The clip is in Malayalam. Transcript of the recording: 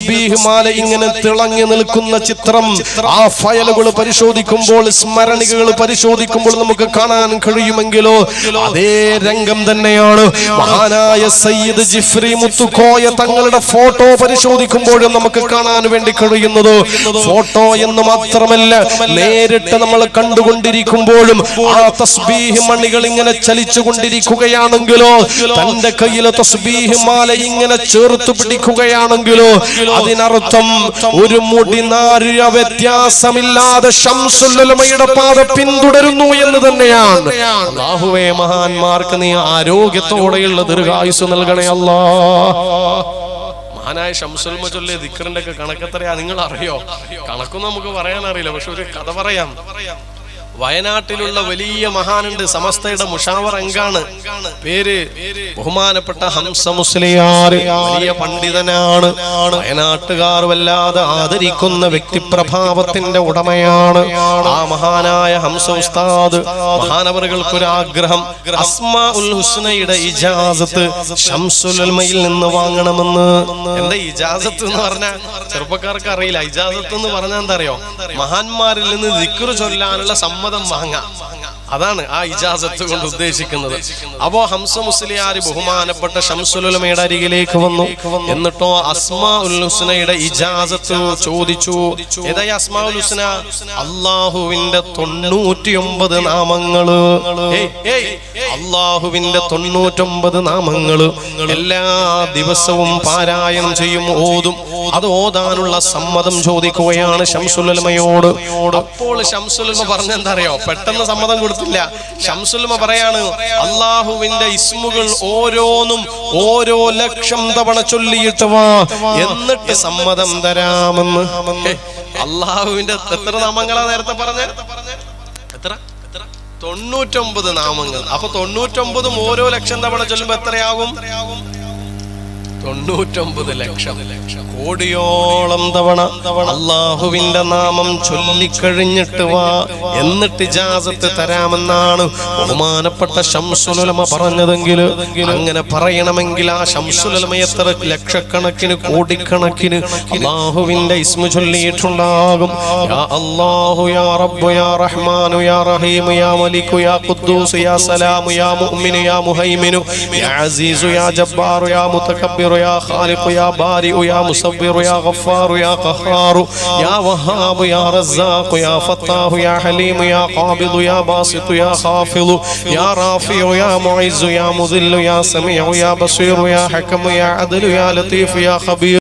തസ്ബീഹ്മാല ഇങ്ങനെ തിളങ്ങി നിൽക്കുന്ന ചിത്രം ആ ഫയലുകൾ പരിശോധിക്കുമ്പോൾ സ്മരണികകൾ പരിശോധിക്കുമ്പോൾ നമുക്ക് കാണാൻ കഴിയുമെങ്കിലോ അതേ രംഗം തന്നെയാണ്. മഹാനായ സയ്യിദ് ജിഫ്രി മുത്തുക്കോയ തങ്ങളുടെ ഫോട്ടോ പരിശോധിക്കുമ്പോഴും നമുക്ക് കാണാൻ വേണ്ടി കഴിയുന്നത്. ഫോട്ടോ എന്ന് മാത്രമല്ല നേരിട്ട് നമ്മൾ കണ്ടുകൊണ്ടിരിക്കുമ്പോഴും ആ തസ്ബീഹ് മണികൾ ഇങ്ങനെ ചലിച്ചു കൊണ്ടിരിക്കുകയാണെങ്കിലോ തന്റെ കയ്യിലെ തസ്ബീഹ് മാല ഇങ്ങനെ ചേർത്ത് പിടിക്കുകയാണെങ്കിലോ അതിനർത്ഥം ഒരു മുടി നാരിഴ വ്യത്യാസമില്ലാതെ ഷംസുല്ലമയുടെ പാത പിന്തുടരുന്നു എന്ന് തന്നെയാണ്. ബാഹുവേ മഹാന്മാർക്ക് നീ ആരോഗ്യത്തോടെയുള്ള ദീർഘായുസ് നൽകണേ അല്ലാ. മഹാനായ ഷംസുൽ മജുല്ലെ ദിക്കറിന്റെ ഒക്കെ കണക്കെത്രയാ നിങ്ങൾ അറിയോ കണക്കൊന്നും നമുക്ക് പറയാൻ അറിയില്ല പക്ഷെ ഒരു കഥ പറയാം. വയനാട്ടിലുള്ള വലിയ മഹാനുണ്ട് സമസ്തയുടെ മുഷാവർ അംഗാണ് പേര് ബഹുമാനപ്പെട്ട ഹംസ മുസ്ലിയാർ വലിയ പണ്ഡിതനാണ്. വയനാട്ടുകാർ വല്ലാതെ ആദരിക്കുന്ന വ്യക്തിപ്രഭാവത്തിന്റെ ഉടമയാണ്. ആ മഹാനായ ഹംസ ഉസ്താദ് മഹാനവറുകൾക്കൊരാഗ്രഹം അസ്മാ ഹുസ്നയുടെ ഇജാസത്ത് ഷംസുലമയിൽ നിന്ന് വാങ്ങണമെന്ന്. എന്റെ ഇജാസത്ത് എന്ന് പറഞ്ഞാൽ ചെറുപ്പക്കാർക്ക് അറിയില്ല. ഇജാസത്ത് എന്ന് പറഞ്ഞാൽ എന്താ അറിയോ? മഹാന്മാരിൽ നിന്ന് ദിക്കുറു ചൊല്ലാനുള്ള സമ്മതം വാങ്ങാം. അതാണ് ആ ഇജാസത്ത് കൊണ്ട് ഉദ്ദേശിക്കുന്നത്. അപ്പോ ഹംസ മുസ്ലിയാർ ബഹുമാനപ്പെട്ട ഷംസുലുലമയുടെ അരികിലേക്ക് വന്നു. എന്നിട്ടോ അസ്മാ ഹുസ്നയുടെ ഇജാസത്ത് ചോദിച്ചു ഏതായി അസ്മാ ഉൽ ഹുസ്ന? അള്ളാഹുവിന്റെ തൊണ്ണൂറ്റിയൊമ്പത് നാമങ്ങൾ. അള്ളാഹുവിന്റെ തൊണ്ണൂറ്റൊമ്പത് നാമങ്ങൾ എല്ലാ ദിവസവും പാരായണം ചെയ്യും ഓതും. അത് ഓതാനുള്ള സമ്മതം ചോദിക്കുകയാണ് ഷംസുലമയോട് അപ്പോൾ ഷംസുലമ പറഞ്ഞെന്താ അറിയോ പെട്ടെന്ന് സമ്മതം കൊടുത്തില്ല. ഷംസുലമ പറയാണ് അള്ളാഹുവിന്റെ ഇസ്മുകൾ ഓരോന്നും ഓരോ ലക്ഷം തവണ ചൊല്ലിയിട്ട് വാ. എന്നിട്ട് സമ്മതം തരാമെന്ന്. അള്ളാഹുവിന്റെ എത്ര നാമങ്ങളാ നേരത്തെ പറഞ്ഞ? എത്ര? തൊണ്ണൂറ്റൊമ്പത് നാമങ്ങൾ. അപ്പൊ തൊണ്ണൂറ്റൊമ്പതും ഓരോ ലക്ഷം തവണ ചൊല്ലുമ്പോ എത്രയാകും? തൊണ്ണൂറ്റൊമ്പത് ലക്ഷം. കോടിയോളം തവണ അള്ളാഹുവിന്റെ നാമം ചൊല്ലിക്കഴിഞ്ഞിട്ട് വാ. എന്നിട്ട് ഇജാസത്ത് തരാമെന്നാണ് ബഹുമാനപ്പെട്ട ശംസുലമ പറഞ്ഞതെങ്കിൽ അങ്ങനെ പറയണമെങ്കിൽ ആ ശംസുലമ എത്ര ലക്ഷക്കണക്കിന് കോടിക്കണക്കിന് അള്ളാഹുവിന്റെ ഇസ്മു ചൊല്ലിയിട്ടുണ്ടാകും. യാ അല്ലാഹു യാ റബ്ബു യാ റഹ്മാനു യാ റഹീമു യാ മലിക്കു യാ ഖുദ്ദൂസ് യാ സലാമു യാ മുഅ്മിനു യാ മുഹൈമിനു യാ അസീസു യാ ജബ്ബാറു യാ قدير يا خالق يا بارئ يا مصور يا غفار يا قهار يا وهاب يا رزاق يا فتاه يا حليم يا قابض يا باسط يا خافض يا رافع يا معز يا مذل يا سميع يا بصير يا حكم يا عدل يا لطيف يا خبير.